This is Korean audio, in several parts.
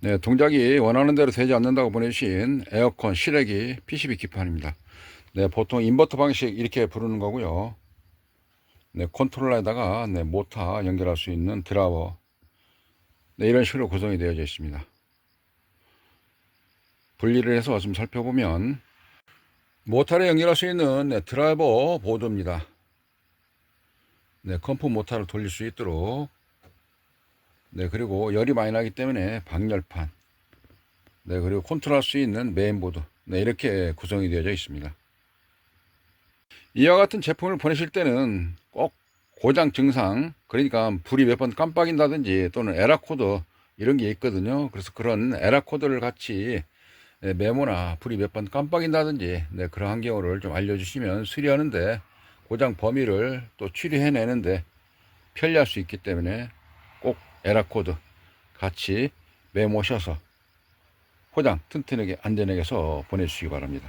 네, 동작이 원하는 대로 되지 않는다고 보내주신 에어컨 실외기 PCB 기판입니다. 네, 보통 인버터 방식 이렇게 부르는 거고요. 네, 컨트롤러에다가 네, 모터 연결할 수 있는 드라이버. 네, 이런 식으로 구성이 되어져 있습니다. 분리를 해서 좀 살펴보면 모터를 연결할 수 있는 네, 드라이버 보드입니다. 네, 컴프 모터를 돌릴 수 있도록 네, 그리고 열이 많이 나기 때문에 방열판. 네, 그리고 컨트롤할 수 있는 메인보드. 네, 이렇게 구성이 되어져 있습니다. 이와 같은 제품을 보내실 때는 꼭 고장 증상, 그러니까 불이 몇 번 깜빡인다든지 또는 에라 코드 이런 게 있거든요. 그래서 그런 에라 코드를 같이 네, 메모나 불이 몇 번 깜빡인다든지 네, 그러한 경우를 좀 알려주시면 수리하는데 고장 범위를 또 추리해내는데 편리할 수 있기 때문에 꼭 에라 코드 같이 메모셔서 포장 튼튼하게 안전하게 해서 보내주시기 바랍니다.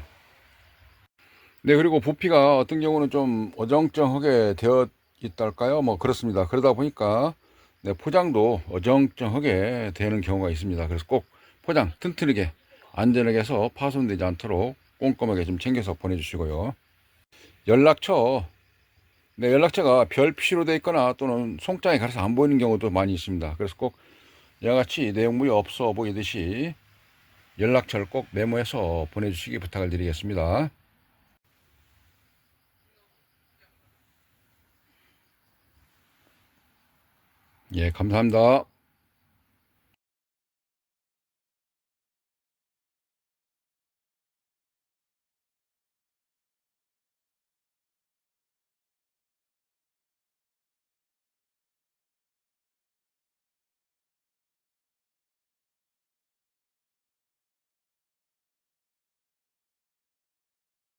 네, 그리고 부피가 어떤 경우는 좀 어정쩡하게 되어 있달까요? 뭐 그렇습니다. 그러다 보니까 네, 포장도 어정쩡하게 되는 경우가 있습니다. 그래서 꼭 포장 튼튼하게 안전하게 해서 파손되지 않도록 꼼꼼하게 좀 챙겨서 보내주시고요. 연락처 네, 연락처가 별 표시로 되어 있거나 또는 송장에 가려서 안 보이는 경우도 많이 있습니다. 그래서 꼭 이와 같이 내용물이 없어 보이듯이 연락처를 꼭 메모해서 보내주시기 부탁을 드리겠습니다. 예, 감사합니다.